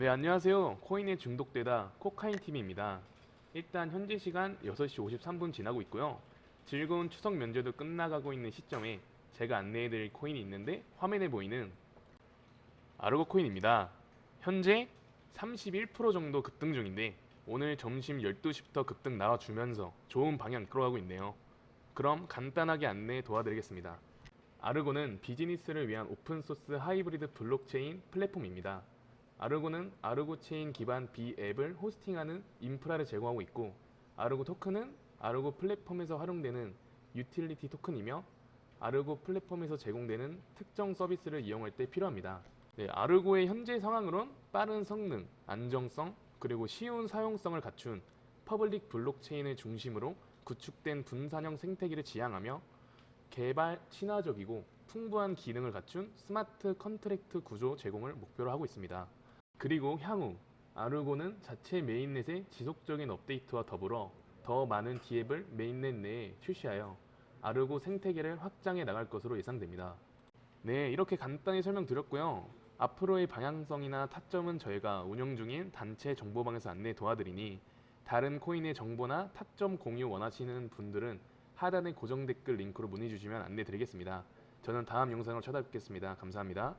네, 안녕하세요. 코인에 중독되다 코카인 TV입니다. 일단 현재 시간 6시 53분 지나고 있고요. 즐거운 추석 면제도 끝나가고 있는 시점에 제가 안내해드릴 코인이 있는데 화면에 보이는 아르고 코인입니다. 현재 31% 정도 급등 중인데 오늘 점심 12시부터 급등 나와주면서 좋은 방향 이끌어가고 있네요. 그럼 간단하게 안내 도와드리겠습니다. 아르고는 비즈니스를 위한 오픈소스 하이브리드 블록체인 플랫폼입니다. 아르고는 아르고 체인 기반 B 앱을 호스팅하는 인프라를 제공하고 있고 아르고 토큰은 아르고 플랫폼에서 활용되는 유틸리티 토큰이며 아르고 플랫폼에서 제공되는 특정 서비스를 이용할 때 필요합니다. 네, 아르고의 현재 상황으론 빠른 성능, 안정성, 그리고 쉬운 사용성을 갖춘 퍼블릭 블록체인을 중심으로 구축된 분산형 생태계를 지향하며 개발 친화적이고 풍부한 기능을 갖춘 스마트 컨트랙트 구조 제공을 목표로 하고 있습니다. 그리고 향후 아르고는 자체 메인넷의 지속적인 업데이트와 더불어 더 많은 디앱을 메인넷 내에 출시하여 아르고 생태계를 확장해 나갈 것으로 예상됩니다. 네, 이렇게 간단히 설명드렸고요. 앞으로의 방향성이나 타점은 저희가 운영 중인 단체 정보방에서 안내 도와드리니 다른 코인의 정보나 타점 공유 원하시는 분들은 하단의 고정 댓글 링크로 문의 주시면 안내 드리겠습니다. 저는 다음 영상으로 찾아뵙겠습니다. 감사합니다.